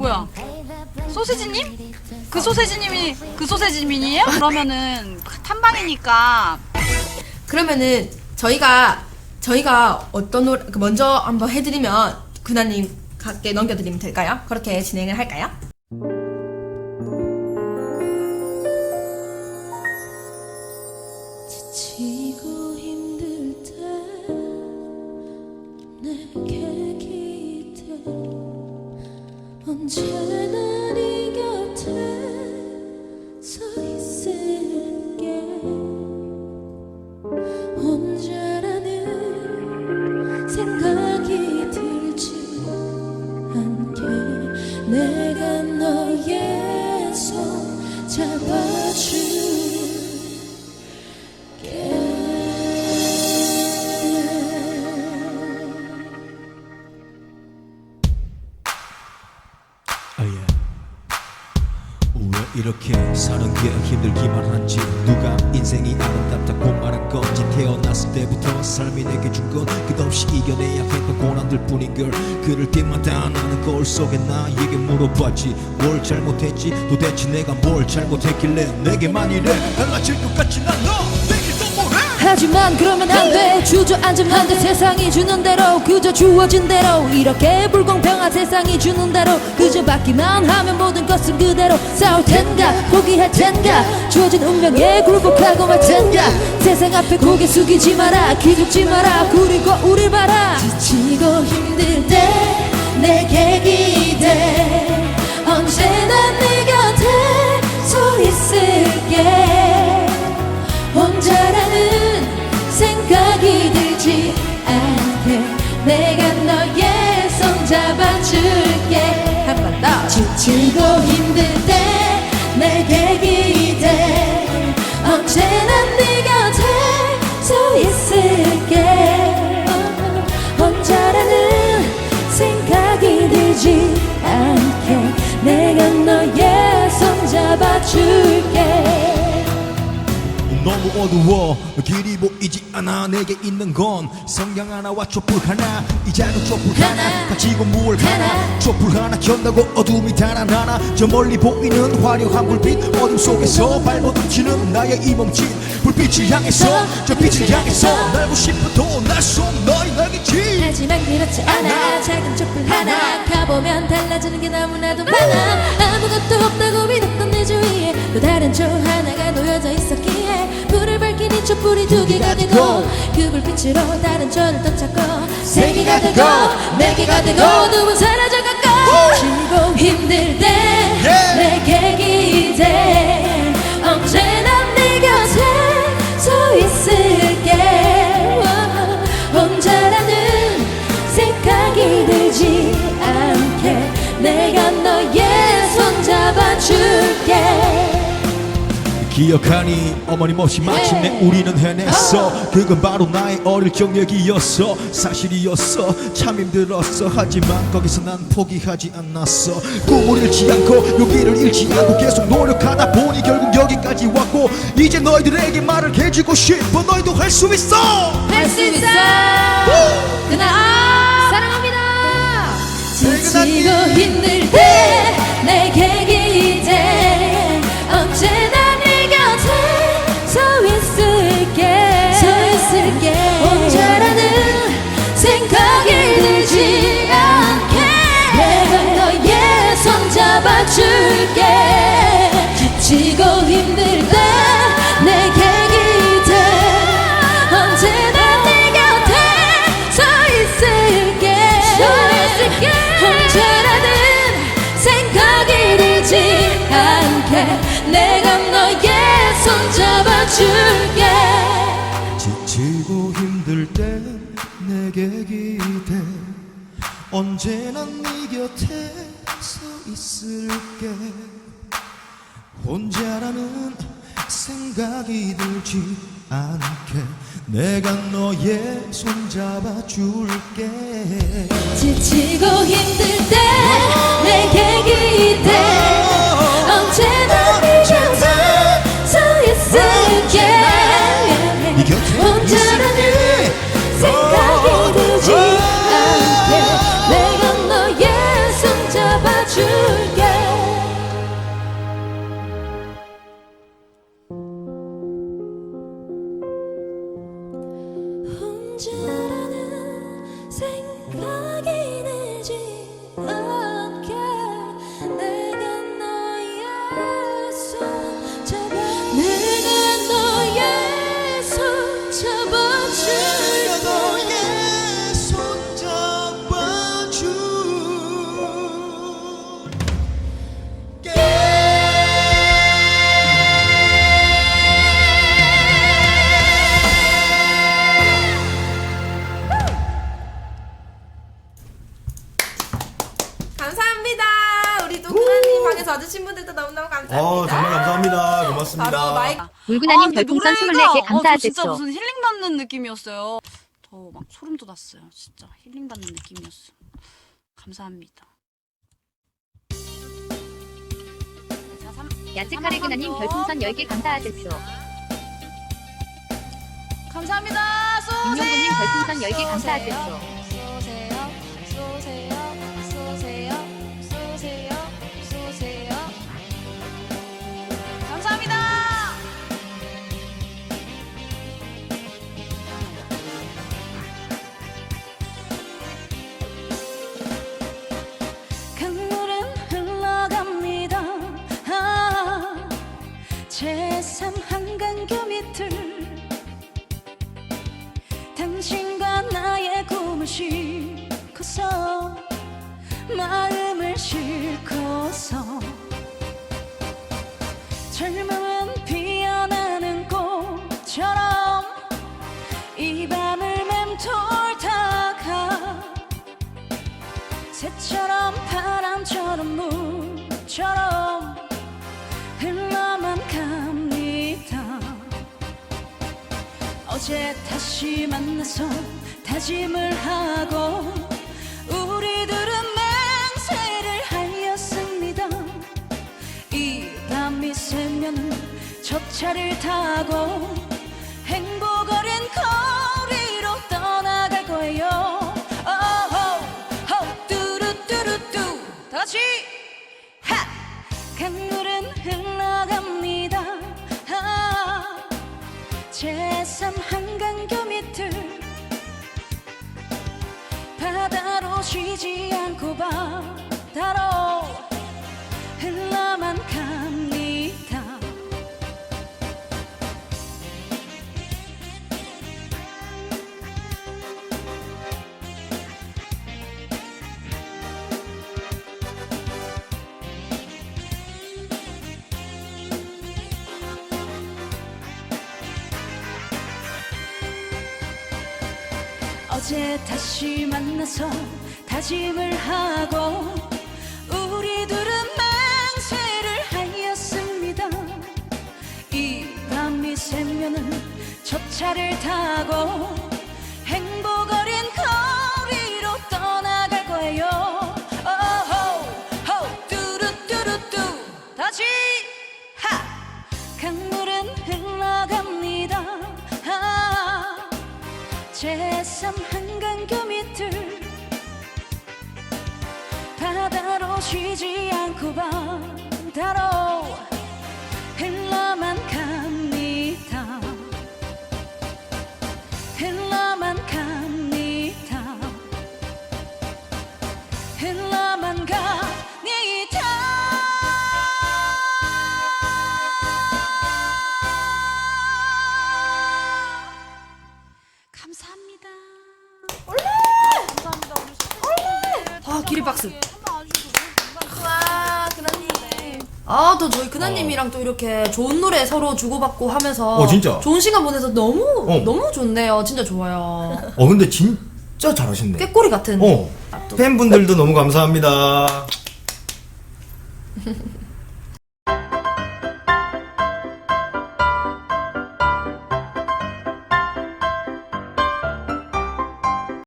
뭐야? 소세지님? 그 소세지님이 그 소세지님이에요? 그러면은 탐방이니까 그러면은 저희가 저희가 어떤 노래 그 먼저 한번 해드리면 군아님 갖게 넘겨드리면 될까요? 그렇게 진행을 할까요? 이렇게 사는 게 힘들기만 한지 누가 인생이 아름답다고 말한 건지 태어났을 때부터 삶이 내게 준 건 끝없이 이겨내야 했던 고난들 뿐인 걸 그럴 때마다 나는 거울 속에 나에게 물어봤지. 뭘 잘못했지? 도대체 내가 뭘 잘못했길래 내게만 이래? 달라질 것 같진 않아 하지만 그러면 안 돼. 주저앉으면 안 돼. 세상이 주는 대로 그저 주어진 대로. 이렇게 불공평한 세상이 주는 대로. 그저 받기만 하면 모든 것은 그대로. 싸울 텐가? 포기할 텐가? 주어진 운명에 굴복하고 말 텐가? 세상 앞에 고개 숙이지 마라. 기죽지 마라. 그리고 우릴 봐라. 지치고 힘들 때 내게 기대 언제나 잡아줄게. 너무 어두워. 길이 보이지 않아. 내게 있는 건 성냥 하나와 촛불 하나. 이 작은 촛불 하나. 하나. 가지고 뭘 하나. 하나. 촛불 하나 켠다고 어둠이 달아나나. 저 멀리 보이는 화려한 불빛 어둠 속에서 발버둥치는 나의 이 몸짓. 불빛을 향해서 저 빛을 향해서 날고 싶어도 날 속 너의 날개짓 하지만 그렇지 않아. 작은 촛불 하나. 가보면 달라지는 게 너무나도 많아. 아무것도 없다고 믿었던 내 주위에 또 다른 초 하나가 놓여져 있었기에 불을 밝힌 이 촛불이 두 개가 되고 그 불빛으로 다른 초를 또 찾고 세 개가 되고 네 개가 되고 누군 사라져가고 지고 힘들 때 내게 기대 기억하니 어머님 없이 마침내 우리는 해냈어. 그건 바로 나의 어릴 적 얘기였어. 사실이었어. 참 힘들었어. 하지만 거기서 난 포기하지 않았어. 꿈을 잃지 않고 용기를 잃지 않고 계속 노력하다 보니 결국 여기까지 왔고 이제 너희들에게 말을 해주고 싶어. 너희도 할 수 있어! 할 수 있어! 그날 사랑합니다! 지치고 힘들 때 내게 잡아줄게. 지치고 힘들 때 내게 기대. 언제나 네 곁에 서 있을게. 혼자라는 생각이 들지 않게. 내가 너의 손 잡아줄게. 지치고 힘들 때 내게 기대 angel. 감사합니다. 우리 또 그나님 방에서 와주신 분들도 너무너무 감사합니다. 어 정말 감사합니다. 고맙습니다. 바로 마이크 물구나님 근데 별풍선 노래가, 24개 어, 저 진짜 감사하셨죠. 무슨 힐링 받는 느낌이었어요. 저 막 소름 돋았어요. 진짜 힐링 받는 느낌이었어. 감사합니다. 자, 삼- 야채카레그나님 별풍선 10개 감사하셨죠. 감사합니다. 쏘세요. 임용구님 별풍선 10개 감사하셨죠. 당신과 나의 꿈을 싣고서 마음을 싣고서 젊음은 피어나는 꽃처럼 이 밤을 맴돌다가 새처럼 바람처럼 물처럼 어제 다시 만나서 다짐을 하고 우리들은 맹세를 하였습니다. 이 밤이 새면 첫 차를 타고 쉬지 않고 바다로 흘러만 갑니다. 어제 다시 만나서 다짐을 하고 우리들은 맹세를 하였습니다. 이 밤이 새면은 첫 차를 타고 쉬지 않고 바다로 아, 또 저희 그나님이랑 또 이렇게 좋은 노래 서로 주고받고 하면서 어, 진짜? 좋은 시간 보내서 너무 어. 너무 좋네요. 진짜 좋아요. 어 근데 진짜 잘하셨네. 꾀꼬리 같은. 어 팬분들도 너무 감사합니다.